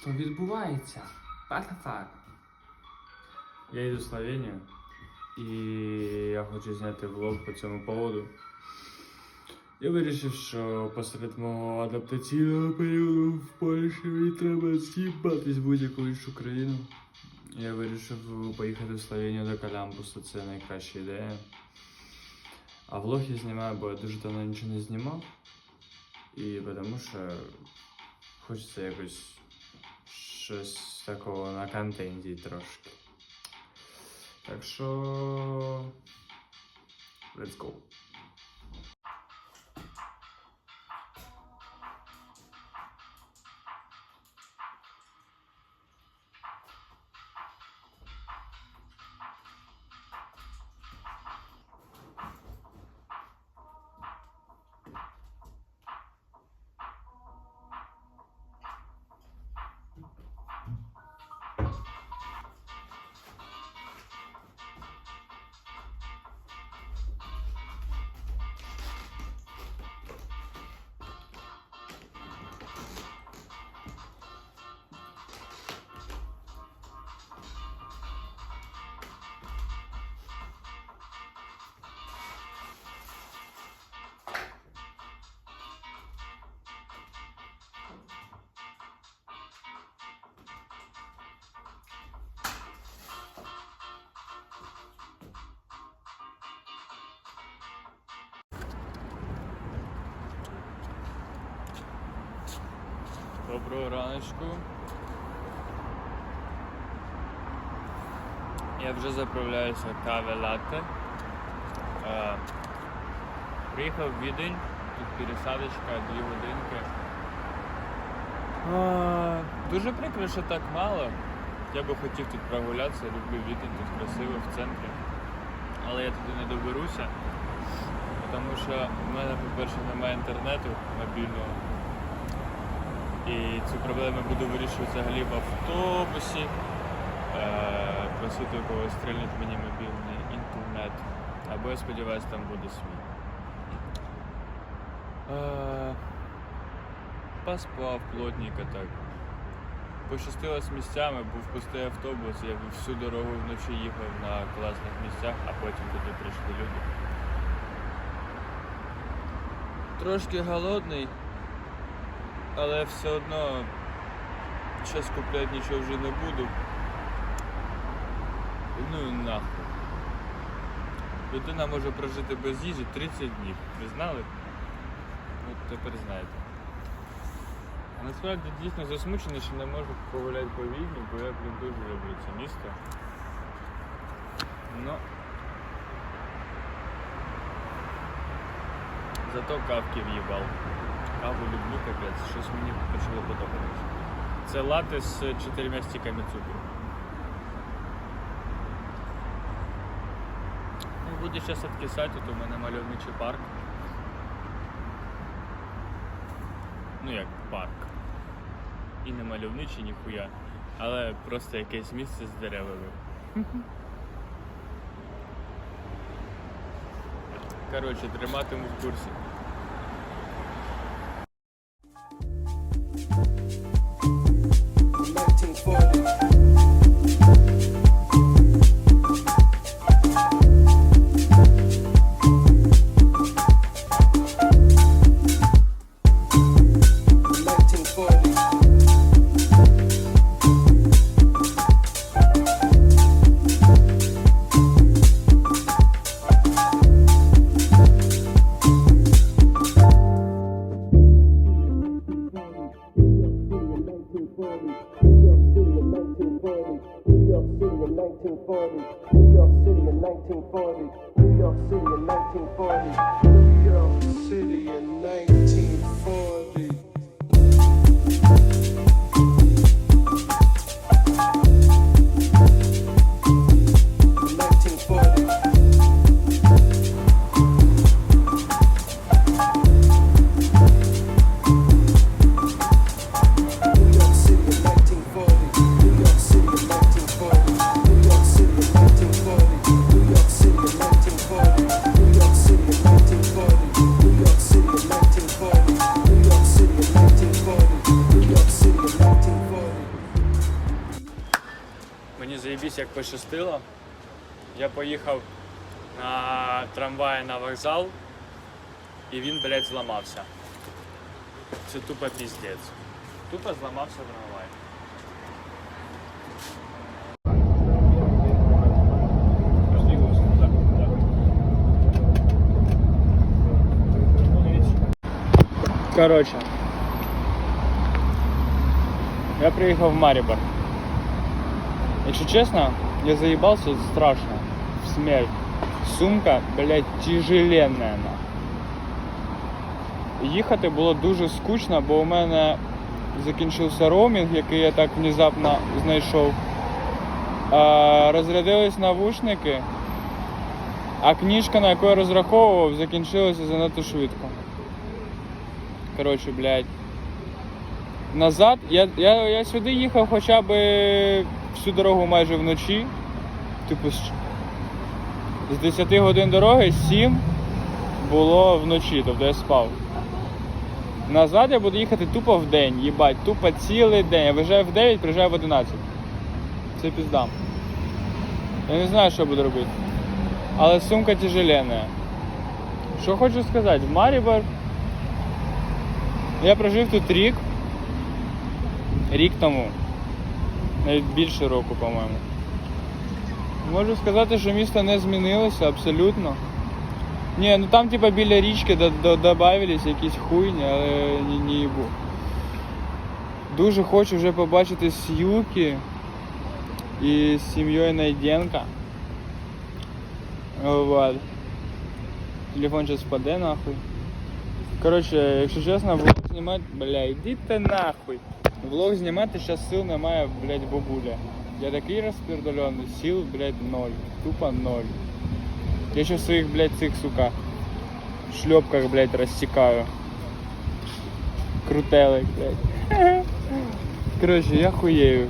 Що відбувається? Fuck? Я йду в Словенію і я хочу зняти влог по цьому поводу. Я вирішив, що посеред мого адаптаційного періоду в Польщі мені треба з'їбатись будь-яку іншу країну. Я вирішив поїхати в Словенію до Калямбуса, це найкраща ідея. А влог я знімаю, бо я дуже давно нічого не знімав. І тому що хочеться якось щось такого на контенті трошки. Так що. Let's go. Доброго раночку. Я вже заправляюся каве латте. Е, Приїхав в Відень, тут пересадочка, дві годинки. Е, Дуже прикро, що так мало. Я би хотів тут прогулятися, люблю Відень, тут красиво в центрі. Але я туди не доберуся, тому що в мене, по-перше, немає інтернету мобільного. І цю проблему буду вирішувати взагалі в автобусі. Е, просити у когось стрільнути мені мобільний інтернет. Або я сподіваюся, там буде свій. Е, поспав плотненько так. Пощастило місцями, був пустий автобус, я всю дорогу вночі їхав на класних місцях, а потім туди прийшли люди. Трошки голодний, але все одно зараз купляти нічого вже не буду. Ну і нахуй. Людина може прожити без їжі 30 днів. Ви знали? От тепер знаєте. А насправді дійсно засмучений, що не можу погуляти по Відні, бо я блін, дуже люблю це місто. Ну. Зато кавки в'їбав. Каву люблю капець, щось мені почало подобатися. Це лати з чотирма стіками цукру. Ну, буде зараз відкисати, тут у мене мальовничий парк. Ну як парк. І не мальовничий ніхуя, але просто якесь місце з деревами. Коротше, триматиму в курсі. New York City in 1940. New York City in 1940. New York City in 1940. New York City in 1940. Як пощастило. Я поїхав на трамваї на вокзал, і він, блядь, зламався. Це тупо піздець. Тупо зламався трамвай. Короче, я приехал в Марибор. Якщо честно, я заебался страшно. Смерть. Сумка, блядь, тяжеленная. на. Їхати було дуже скучно, бо у мене закінчився роумінг, який я так внезапно знайшов. Розрядились навушники, а книжка, на яку я розраховував, закінчилася занадто швидко. Коротше, блядь. Назад я, я, я сюди їхав хоча б всю дорогу майже вночі. Типу, з, з 10 годин дороги 7 було вночі, тобто я спав. Назад я буду їхати тупо в день, їбать, тупо цілий день. Я виїжджаю в 9, приїжджаю в 11. Це піздам. Я не знаю, що буду робити. Але сумка тяжеленная. Що хочу сказати, в Марібор я прожив тут рік. Рік тому. Навіть більше року, по-моєму. Можу сказати, що місто не змінилося абсолютно. Ні, ну там типа біля річки до- до- добавились якісь хуйні, але ні, ні їбу. Дуже хочу вже побачити С'юки і з сім'єю Найденка. Вот. Телефон сейчас впаде нахуй. Короче, якщо чесно, влог знімати, бля, йди ти нахуй. Влог знімати зараз сил немає, блядь, бабуля. Я такий розпердольоний, сил, блядь, ноль. Тупо ноль. Я ще в своїх, блядь, цих, сука, шлепках, блядь, розтікаю. Крутелик, блядь. Короче, я хуєю.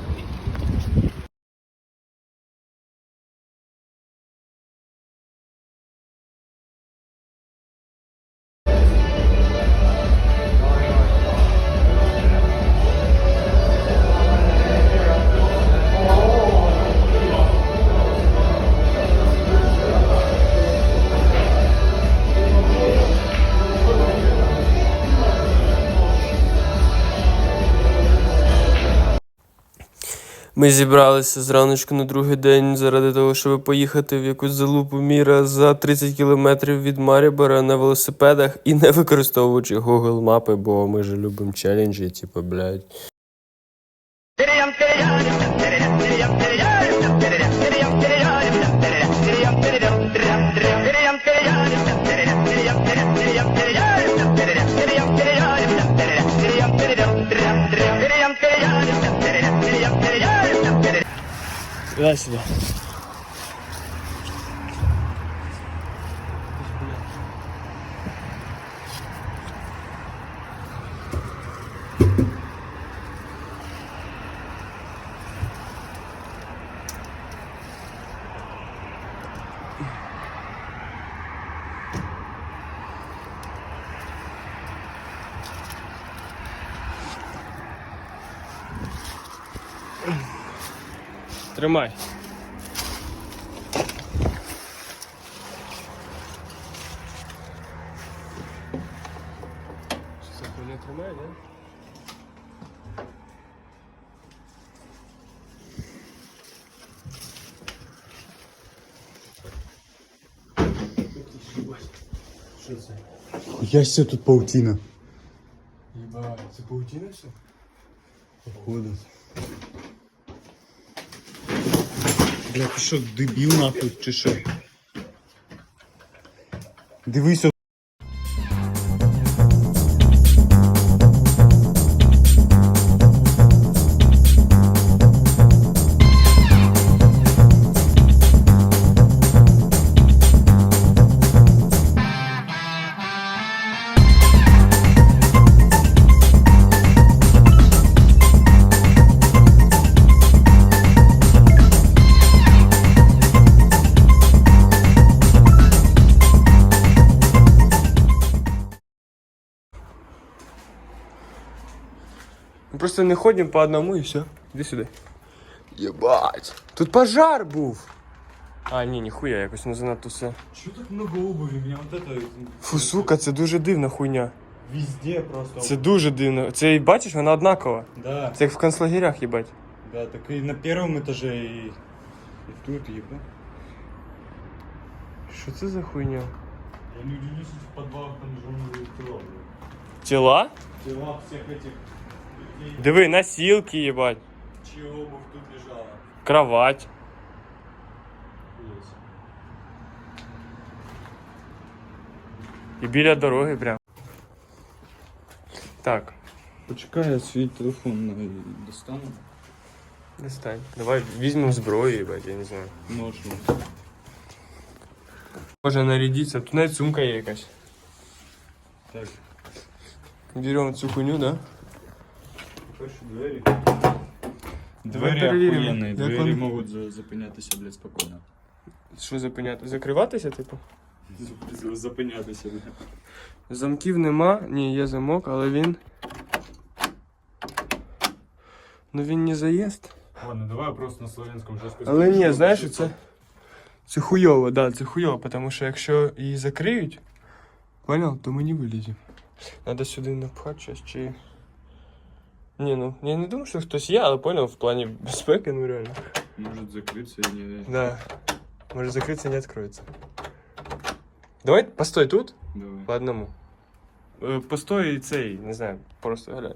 Ми зібралися зраночку на другий день заради того, щоб поїхати в якусь залупу міра за 30 кілометрів від Марібора на велосипедах і не використовуючи Google мапи, бо ми ж любимо челенджі, типу, блядь. Давай Тримай. Це хуйня тримає, да? Що це? Хуяся тут паутина. Єба, це паутина все? Походу. Бля, ти що, дебіл нахуй, чи що? Дивись, просто не ходимо по одному і все. Іди сюди. Єбать. Тут пожар був. А, ні, ніхуя, якось не занадто все. Чё так много обуви? Меня вот это... Фу, сука, це дуже дивна хуйня. Везде просто. Це дуже дивно. Це бачиш, вона однакова. Да, Це як в концлагерях, їбать. да, так и на первом этаже, и, и тут, еба. Що це за хуйня? Я не удивлюсь, если в подвалах там лежали тела, блядь. Тіла? Тела всех этих людей, Диви, носілки, їбать. чья обувь тут лежала. Кровать. Есть. І біля дороги прям. Так, Почекай, я свій телефон на- достану. достань. Давай візьмемо зброю, їбать, я не знаю. Можна. Може нарядитися. Тут навіть сумка є якась. Так, Беремо цю хуйню, да? Перші двері. Двері охуєнні, двері вони- можуть за- зупинятися, блядь, спокійно. Що зупиняти? Закриватися, типу? З- Зупинятися, блядь. Замків нема, ні, є замок, але він. Ну він не заїзд. Ладно, давай просто на словенському жорстко Але ні, знаєш, це. Це хуйово, да, це хуйово, тому що якщо її закриють, понял, то ми не виліземо. Надо сюди напхати щось чи. Ні, ну я не думаю, що хтось є, але понял, в плані безпеки, ну реально. Може закритися і не... Да. Може закритися, не відкроється. Давай постой тут. Давай. По одному. Э, Постой и цей, не знаю, просто глянь.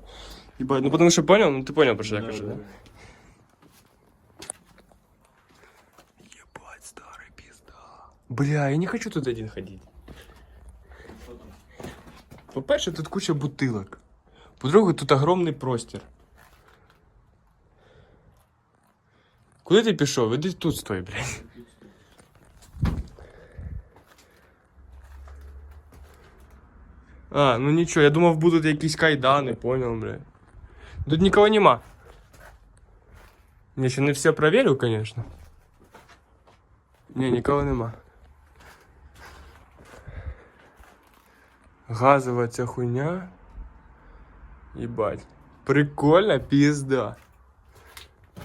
Ебать, ну потому что понял, ну ты понял, про что я Да, кажу, да? да. Ебать, старый пизда. Бля, я не хочу тут один ходить. По-перше, тут куча бутилок. По-друге, тут огромний простір. Куди ти пішов? Іди тут стой, блядь. А, ну нічого, я думав, будуть якісь кайдани, понял, блядь. Тут нікого нема. Я ще не все проверил, конечно. Не, нікого нема. Газова ця хуйня. Ебать. Прикольно, пизда.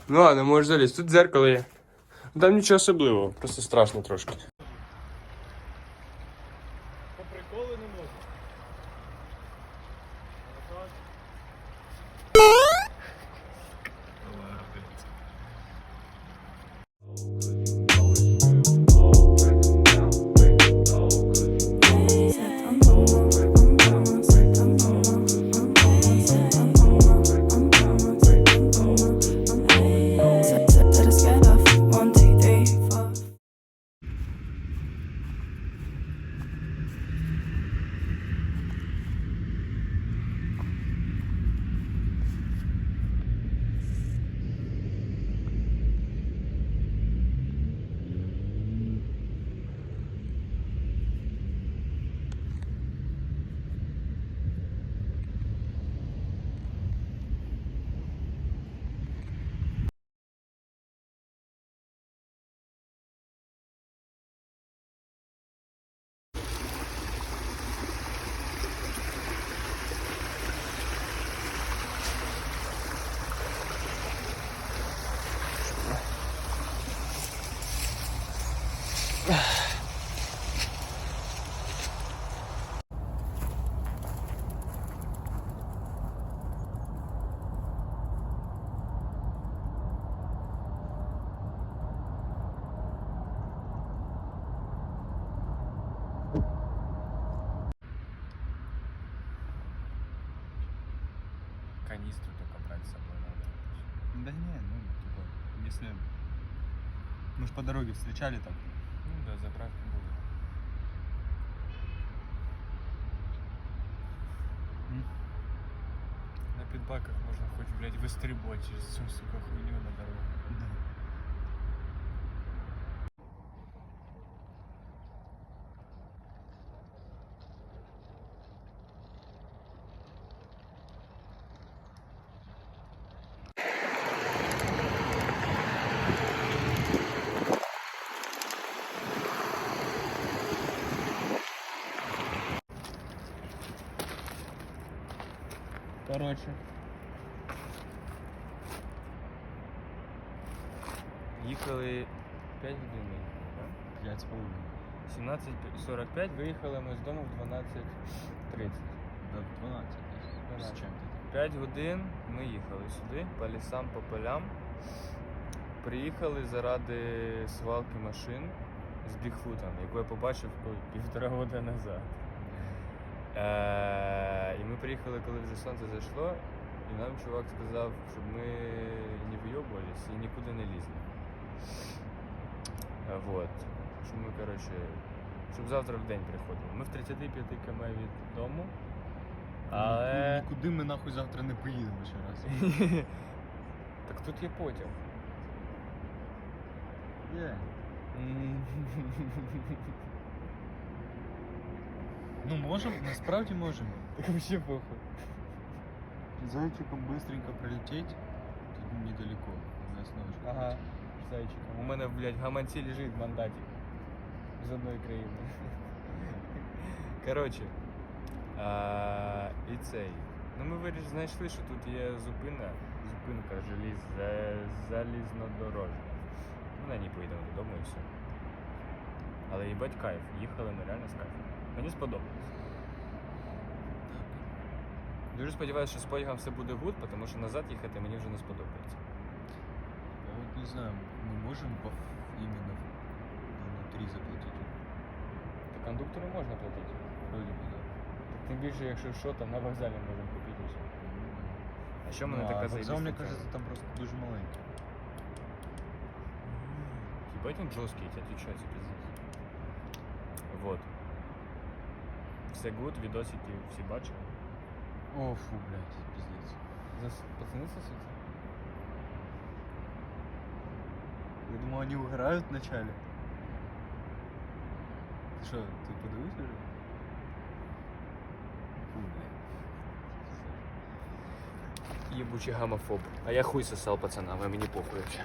Ну ладно, можеш залізти. Тут дзеркало є. Ну, Там нічого особливого, просто страшно трошки. Да не, ну, типа, если... Мы ж по дороге встречали так. Ну да, заправки буду. М. На підбаках можна хоч, блядь, вистрибувати через цю, сука, хуйню на дорогу. Короче. Їхали 5 годин так? П'ять з половиною. 17.45 виїхали ми з дому в 12.30. Да, 12 десь. З 12. чим-то. 5 годин ми їхали сюди, по лісам, по полям. Приїхали заради свалки машин з Бігфутом, яку я побачив півтора роки назад. Е, і ми приїхали, коли вже сонце зайшло, і нам чувак сказав, щоб ми не вийобувались і нікуди не лізли. Е, Вот. Щоб ми, коротше, щоб завтра в день приходили. Ми в 35 км від дому. Але. Нікуди ми нахуй завтра не поїдемо ще раз. Так тут є потяг. Є. Ну можемо, насправді можемо. Так вообще похуй. Зайчиком быстренько прилететь. Тут недалеко. У нас. Ага, зайчиком. У мене, блядь, в гаманці лежить мандатик з одної країни. Коротше. А, і цей. Ну ми виріш, знайшли, що тут є зупина, зупинка желіз, залізнодорожна. Ми на ній поїдемо додому і все. Але їбать кайф. Їхали ми реально з кайфом. Мені сподобалось. Дуже сподіваюся, що з потягом все буде гуд, тому що назад їхати мені вже не сподобається. Я вот не знаю, мы можем по ф- именно внутри заплатить? Так кондуктору можна платити. Вроде бы, да. Так тим більше, якщо що, там на вокзалі можемо купити все. А що мене Ну, така а вокзал, заєбіста мне ціна? кажется, там просто дуже маленький. Ебать он жесткий, тебя отвечаю, это пиздец. Вот. Все гуд, відосики всі бачили. О, фу, блядь, пиздец. Зас... Пацани сосуться? Я думал, они угорают вначале. Ты что, ты подивився уже? Фу, блядь. Ебучий гомофоб. А я хуй сосал пацанам, а мені похуй вообще.